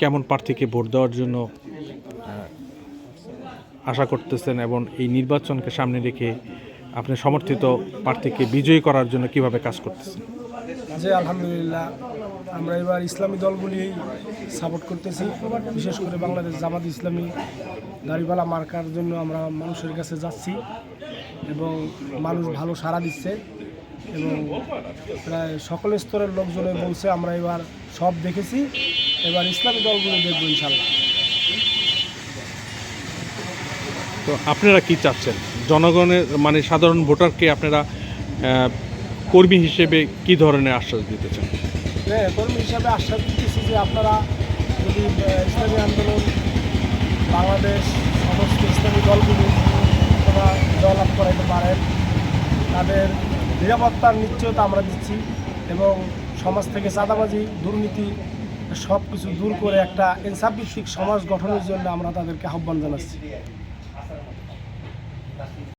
কেমন প্রার্থীকে ভোট দেওয়ার জন্য আশা করতেছেন এবং এই নির্বাচনকে সামনে রেখে আপনি সমর্থিত প্রার্থীকে বিজয়ী করার জন্য কীভাবে কাজ করতেছেন? যে আলহামদুলিল্লাহ। আমরা এবার ইসলামী দলগুলি সাপোর্ট করতেছি। বিশেষ করে বাংলাদেশ জামাত ইসলামী দাড়িপালা মার্কার জন্য আমরা মানুষের কাছে যাচ্ছি এবং মানুষ ভালো সাড়া দিচ্ছে এবং প্রায় সকল স্তরের লোকজনে বলছে, আমরা এবার সব দেখেছি। এবার ইসলামী দলগুলো দেখব ইনশাল্লাহ। তো আপনারা কি চাচ্ছেন? জনগণের মানে সাধারণ ভোটারকে আপনারা কর্মী হিসেবে কি ধরনের আশ্বাস দিতে চান? হ্যাঁ কর্মী হিসাবে আশ্বাস দিতেছি যে আপনারা যদি ইসলামী আন্দোলন বাংলাদেশ সমস্ত ইসলামী দলগুলি আপনারা জয়লাভ করাইতে পারেন তাদের নিরাপত্তার নিশ্চয়তা আমরা দিচ্ছি এবং সমাজ থেকে চাঁদাবাজি দুর্নীতি সব কিছু দূর করে একটা ইনসাফ সমাজ গঠনের জন্য আমরা তাদেরকে আহ্বান জানাচ্ছি।